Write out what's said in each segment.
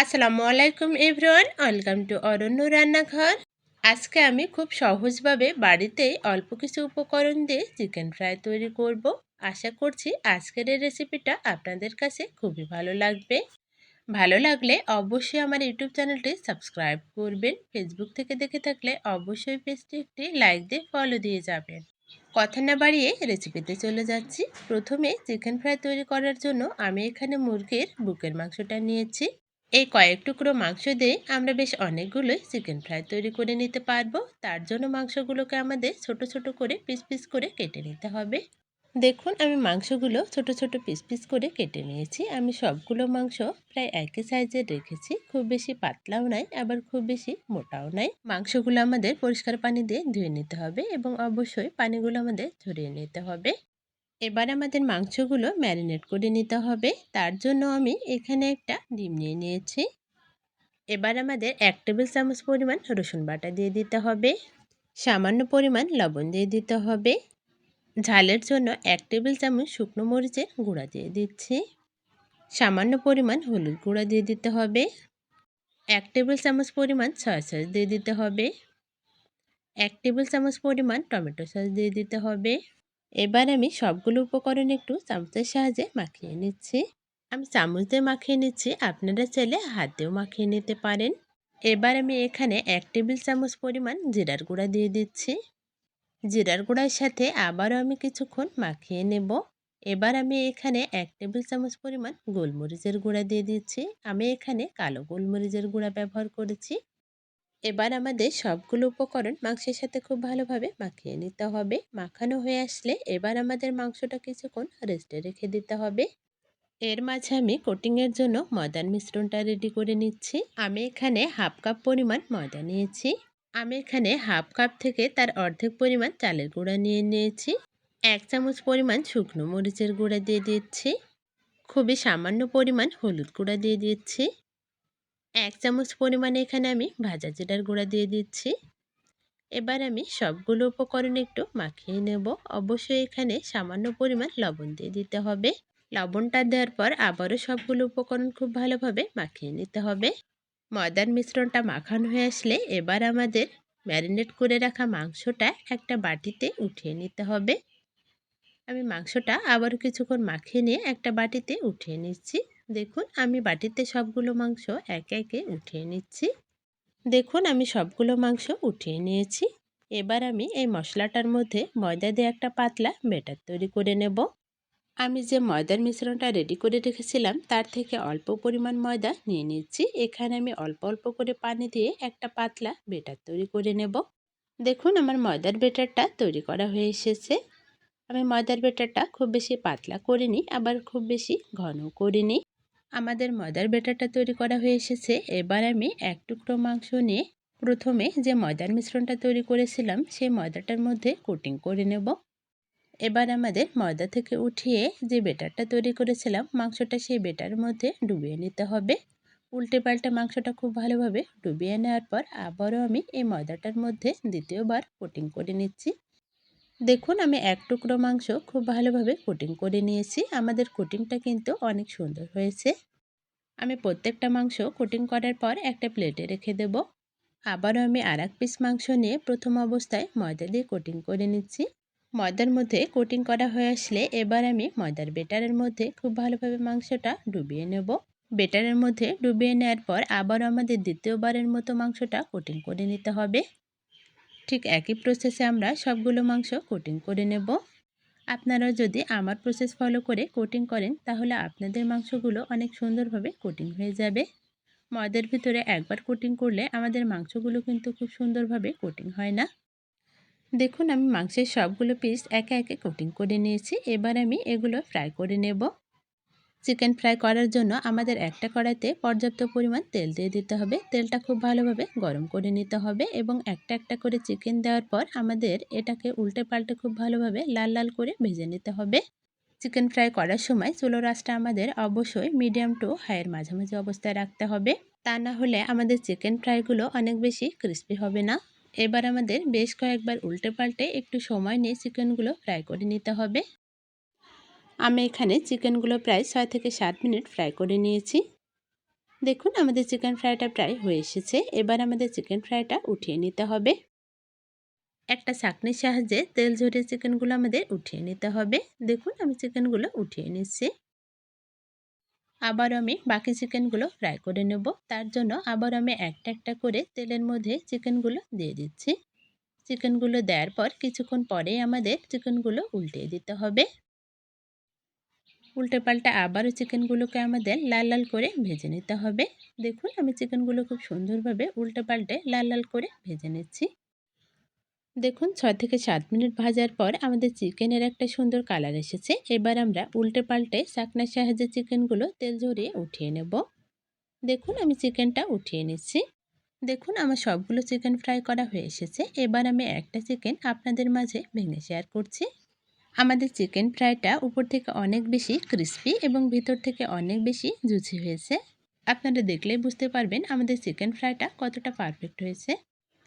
আসসালামু আলাইকুম everyone, welcome to অরণ্য রান্নাঘর। আজকে আমি খুব সহজভাবে বাড়িতেই অল্প কিছু উপকরণ দিয়ে চিকেন ফ্রাই তৈরি করব। আশা করছি আজকের এই রেসিপিটা আপনাদের কাছে খুবই ভালো লাগবে। ভালো লাগলে অবশ্যই আমার ইউটিউব চ্যানেলটি সাবস্ক্রাইব করবেন। ফেসবুক থেকে দেখে থাকলে অবশ্যই পেজটি একটি লাইক দিয়ে ফলো দিয়ে যাবেন। কথা না বাড়িয়ে রেসিপিতে চলে যাচ্ছি। প্রথমে চিকেন ফ্রাই তৈরি করার জন্য আমি এখানে মুরগির বুকের মাংসটা নিয়েছি। এই কয়েক টুকরো মাংস দিয়ে আমরা বেশ অনেকগুলোই চিকেন ফ্রাই তৈরি করে নিতে পারব। তার জন্য মাংসগুলোকে আমাদের ছোট ছোট করে পিস পিস করে কেটে নিতে হবে। দেখুন, আমি মাংসগুলো ছোট ছোট পিস পিস করে কেটে নিয়েছি। আমি সবগুলো মাংস প্রায় একই সাইজের রেখেছি। খুব বেশি পাতলাও নাই, আবার খুব বেশি মোটাও নাই। মাংসগুলো আমাদের পরিষ্কার পানি দিয়ে ধুয়ে নিতে হবে এবং অবশ্যই পানিগুলো আমাদের ঝরিয়ে নিতে হবে। এবার আমাদের মাংসগুলো ম্যারিনেট করে নিতে হবে। তার জন্য আমি এখানে একটা ডিম নিয়ে নিয়েছি। এবার আমাদের এক টেবিল চামচ পরিমাণ রসুন বাটা দিয়ে দিতে হবে। সামান্য পরিমাণ লবণ দিয়ে দিতে হবে। ঝালের জন্য এক টেবিল চামচ শুকনো মরিচের গুঁড়া দিয়ে দিচ্ছি। সামান্য পরিমাণ হলুদ গুঁড়া দিয়ে দিতে হবে। এক টেবিল চামচ পরিমাণ সয়া সস দিয়ে দিতে হবে। এক টেবিল চামচ পরিমাণ টমেটো সস দিয়ে দিতে হবে। এবার আমি সবগুলো উপকরণ একটু চামচের সাহায্যে মাখিয়ে নিচ্ছি। আমি চামচ দিয়ে মাখিয়ে নিচ্ছি, আপনারা চাইলে হাত দিয়েও মাখিয়ে নিতে পারেন। এবার আমি এখানে এক টেবিল চামচ পরিমাণ জিরার গুঁড়া দিয়ে দিচ্ছি। জিরার গুঁড়ার সাথে আবারও আমি কিছুক্ষণ মাখিয়ে নেব। এবার আমি এখানে এক টেবিল চামচ পরিমাণ গোলমরিচের গুঁড়া দিয়ে দিচ্ছি। আমি এখানে কালো গোলমরিচের গুঁড়া ব্যবহার করেছি। এবার আমাদের সবগুলো উপকরণ মাংসের সাথে খুব ভালোভাবে মাখিয়ে নিতে হবে। মাখানো হয়ে আসলে এবার আমাদের মাংসটা কিছুক্ষণ রেস্টে রেখে দিতে হবে। এর মাঝে আমি কোটিংয়ের জন্য ময়দার মিশ্রণটা রেডি করে নিচ্ছি। আমি এখানে হাফ কাপ পরিমাণ ময়দা নিয়েছি। আমি এখানে হাফ কাপ থেকে তার অর্ধেক পরিমাণ চালের গুঁড়া নিয়ে নিয়েছি। এক চামচ পরিমাণ শুকনো মরিচের গুঁড়া দিয়ে দিচ্ছি। খুবই সামান্য পরিমাণ হলুদ গুঁড়া দিয়ে দিচ্ছি। এক চামচ পরিমাণে এখানে আমি ভাজা জিরার গুঁড়া দিয়ে দিচ্ছি। এবার আমি সবগুলো উপকরণ একটু মাখিয়ে নেব। অবশ্যই এখানে সামান্য পরিমাণ লবণ দিয়ে দিতে হবে। লবণটা দেওয়ার পর আবারও সবগুলো উপকরণ খুব ভালোভাবে মাখিয়ে নিতে হবে। ময়দার মিশ্রণটা মাখানো হয়ে আসলে এবার আমাদের ম্যারিনেট করে রাখা মাংসটা একটা বাটিতে উঠিয়ে নিতে হবে। আমি মাংসটা আবার কিছুক্ষণ মাখিয়ে নিয়ে একটা বাটিতে উঠিয়ে নিচ্ছি। দেখুন, আমি বাটিতে সবগুলো মাংস একে একে উঠিয়ে নিচ্ছি। দেখুন, আমি সবগুলো মাংস উঠিয়ে নিয়েছি। এবার আমি এই মশলাটার মধ্যে ময়দা দিয়ে একটা পাতলা বেটার তৈরি করে নেব। আমি যে ময়দার মিশ্রণটা রেডি করে রেখেছিলাম, তার থেকে অল্প পরিমাণ ময়দা নিয়ে নিচ্ছি। এখানে আমি অল্প অল্প করে পানি দিয়ে একটা পাতলা বেটার তৈরি করে নেব। দেখুন, আমার ময়দার বেটারটা তৈরি করা হয়ে এসেছে। আমি ময়দার বেটারটা খুব বেশি পাতলা করিনি, আবার খুব বেশি ঘন করিনি। আমাদের ময়দার বেটারটা তৈরি করা হয়ে এসেছে। এবার আমি এক টুকরো মাংস নিয়ে প্রথমে যে ময়দার মিশ্রণটা তৈরি করেছিলাম, সেই ময়দাটার মধ্যে কোটিং করে নেব। এবার আমাদের ময়দা থেকে উঠিয়ে যে বেটারটা তৈরি করেছিলাম, মাংসটা সেই বেটার মধ্যে ডুবিয়ে নিতে হবে। উল্টে পাল্টে মাংসটা খুব ভালোভাবে ডুবিয়ে নেওয়ার পর আবারও আমি এই ময়দাটার মধ্যে দ্বিতীয়বার কোটিং করে নিচ্ছি। দেখুন, আমি এক টুকরো মাংস খুব ভালোভাবে কোটিং করে নিয়েছি। আমাদের কোটিংটা কিন্তু অনেক সুন্দর হয়েছে। আমি প্রত্যেকটা মাংস কোটিং করার পর একটা প্লেটে রেখে দেব। আবারও আমি আর এক পিস মাংস নিয়ে প্রথম অবস্থায় ময়দা দিয়ে কোটিং করে নিচ্ছি। ময়দার মধ্যে কোটিং করা হয়ে আসলে এবার আমি ময়দার বেটারের মধ্যে খুব ভালোভাবে মাংসটা ডুবিয়ে নেব। বেটারের মধ্যে ডুবিয়ে নেওয়ার পর আবারও আমাদের দ্বিতীয়বারের মতো মাংসটা কোটিং করে নিতে হবে। ঠিক একই প্রসেসে আমরা সবগুলো মাংস কোটিং করে নেব। আপনারা যদি আমার প্রসেস ফলো করে কোটিং করেন, তাহলে আপনাদের মাংসগুলো অনেক সুন্দরভাবে কোটিং হয়ে যাবে। ময়দার ভিতরে একবার কোটিং করলে আমাদের মাংসগুলো কিন্তু খুব সুন্দরভাবে কোটিং হয় না। দেখুন, আমি মাংসের সবগুলো পিস একে একে কোটিং করে নিয়েছি। এবার আমি এগুলো ফ্রাই করে নেব। চিকেন ফ্রাই করার জন্য আমাদের একটা কড়াইতে পর্যাপ্ত পরিমাণ তেল দিয়ে দিতে হবে। তেলটা খুব ভালোভাবে গরম করে নিতে হবে এবং একটা একটা করে চিকেন দেওয়ার পর আমাদের এটাকে উল্টে পাল্টে খুব ভালোভাবে লাল লাল করে ভেজে নিতে হবে। চিকেন ফ্রাই করার সময় চুলো রাসটা আমাদের অবশ্যই মিডিয়াম টু হাইয়ের মাঝামাঝি অবস্থায় রাখতে হবে। তা না হলে আমাদের চিকেন ফ্রাইগুলো অনেক বেশি ক্রিস্পি হবে না। এবার আমাদের বেশ কয়েকবার উল্টে পাল্টে একটু সময় নিয়ে চিকেনগুলো ফ্রাই করে নিতে হবে। আমি এখানে চিকেনগুলো প্রায় ছয় থেকে সাত মিনিট ফ্রাই করে নিয়েছি। দেখুন, আমাদের চিকেন ফ্রাইটা প্রায় হয়ে এসেছে। এবার আমাদের চিকেন ফ্রাইটা উঠিয়ে নিতে হবে। একটা চাকনির সাহায্যে তেল ঝরিয়ে চিকেনগুলো আমাদের উঠিয়ে নিতে হবে। দেখুন, আমি চিকেনগুলো উঠিয়ে নিচ্ছি। আবার আমি বাকি চিকেনগুলো ফ্রাই করে নেব। তার জন্য আবার আমি একটা একটা করে তেলের মধ্যে চিকেনগুলো দিয়ে দিচ্ছি। চিকেনগুলো দেওয়ার পর কিছুক্ষণ পরে আমাদের চিকেনগুলো উল্টে দিতে হবে। উল্টে পাল্টা আবারও চিকেনগুলোকে আমাদের লাল লাল করে ভেজে নিতে হবে। দেখুন, আমি চিকেনগুলো খুব সুন্দরভাবে উল্টে পাল্টে লাল লাল করে ভেজে নিচ্ছি। দেখুন, ছয় থেকে সাত মিনিট ভাজার পর আমাদের চিকেনের একটা সুন্দর কালার এসেছে। এবার আমরা উল্টে পাল্টে চাকনার সাহায্যে চিকেনগুলো তেল ঝরিয়ে উঠিয়ে নেব। দেখুন, আমি চিকেনটা উঠিয়ে নিচ্ছি। দেখুন, আমার সবগুলো চিকেন ফ্রাই করা হয়ে এসেছে। এবার আমি একটা চিকেন আপনাদের মাঝে ভেঙে শেয়ার করছি। আমাদের চিকেন ফ্রাইটা উপর থেকে অনেক বেশি ক্রিস্পি এবং ভিতর থেকে অনেক বেশি জুচি হয়েছে। আপনারা দেখলেই বুঝতে পারবেন আমাদের চিকেন ফ্রাইটা কতটা পারফেক্ট হয়েছে।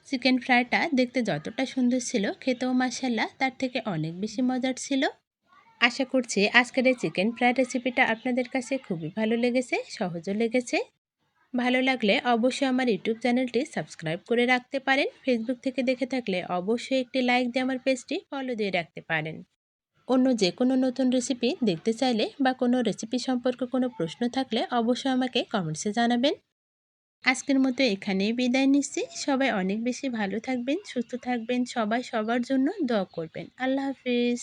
চিকেন ফ্রাইটা দেখতে যতটা সুন্দর ছিল, খেতেও মাসাল্লা তার থেকে অনেক বেশি মজার ছিল। আশা করছি আজকের এই চিকেন ফ্রাই রেসিপিটা আপনাদের কাছে খুবই ভালো লেগেছে, সহজও লেগেছে। ভালো লাগলে অবশ্যই আমার ইউটিউব চ্যানেলটি সাবস্ক্রাইব করে রাখতে পারেন। ফেসবুক থেকে দেখে থাকলে অবশ্যই একটি লাইক দিয়ে আমার পেজটি ফলো দিয়ে রাখতে পারেন। অন্য যে কোনো নতুন রেসিপি দেখতে চাইলে বা কোনো রেসিপি সম্পর্কে কোনো প্রশ্ন থাকলে অবশ্যই আমাকে কমেন্টসে জানাবেন। আজকের মতো এখানেই বিদায় নিচ্ছি। সবাই অনেক বেশি ভালো থাকবেন, সুস্থ থাকবেন। সবাই সবার জন্য দোয়া করবেন। আল্লাহ হাফিজ।